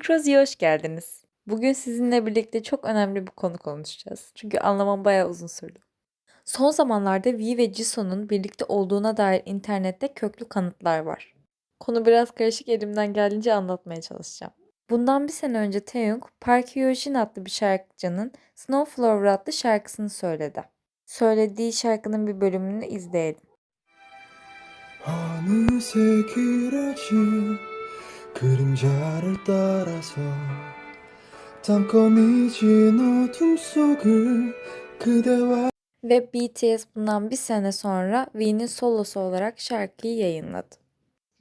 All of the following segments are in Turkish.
Prozi'ye hoş geldiniz. Bugün sizinle birlikte çok önemli bir konu konuşacağız. Çünkü anlamam bayağı uzun sürdü. Son zamanlarda V ve Jisoo'nun birlikte olduğuna dair internette köklü kanıtlar var. Konu biraz karışık elimden geldiğince anlatmaya çalışacağım. Bundan bir sene önce Taeyong, Park Hyojin adlı bir şarkıcının Snowflower adlı şarkısını söyledi. Söylediği şarkının bir bölümünü izleyelim. 어느새 길어진 그림자를 따라서 잠깐 잊은 어둠 속을 그대와 Ve BTS bundan bir sene sonra V'nin solosu olarak şarkıyı yayınladı.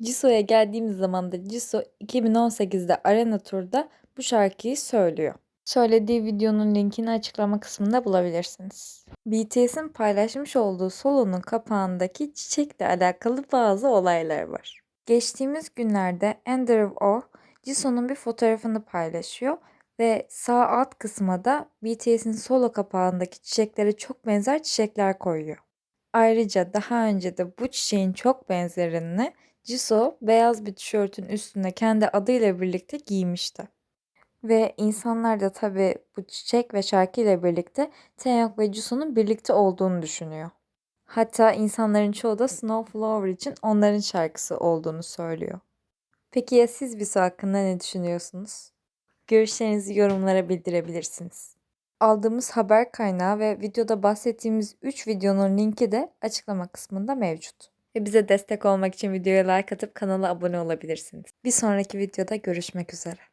Jisoo'ya geldiğimiz zaman da Jisoo 2018'de Arena Tour'da bu şarkıyı söylüyor. Söylediği videonun linkini açıklama kısmında bulabilirsiniz. BTS'in paylaşmış olduğu solonun kapağındaki çiçekle alakalı bazı olaylar var. Geçtiğimiz günlerde Andrew Oh, Jisoo'nun bir fotoğrafını paylaşıyor ve sağ alt kısma da BTS'in solo kapağındaki çiçeklere çok benzer çiçekler koyuyor. Ayrıca daha önce de bu çiçeğin çok benzerini Jisoo beyaz bir tişörtün üstüne kendi adıyla birlikte giymişti. Ve insanlar da tabii bu çiçek ve şarkıyla birlikte Taeyong ve Jisoo'nun birlikte olduğunu düşünüyor. Hatta insanların çoğu da Snowflower için onların şarkısı olduğunu söylüyor. Peki ya siz Jisoo hakkında ne düşünüyorsunuz? Görüşlerinizi yorumlara bildirebilirsiniz. Aldığımız haber kaynağı ve videoda bahsettiğimiz 3 videonun linki de açıklama kısmında mevcut. Ve bize destek olmak için videoya like atıp kanala abone olabilirsiniz. Bir sonraki videoda görüşmek üzere.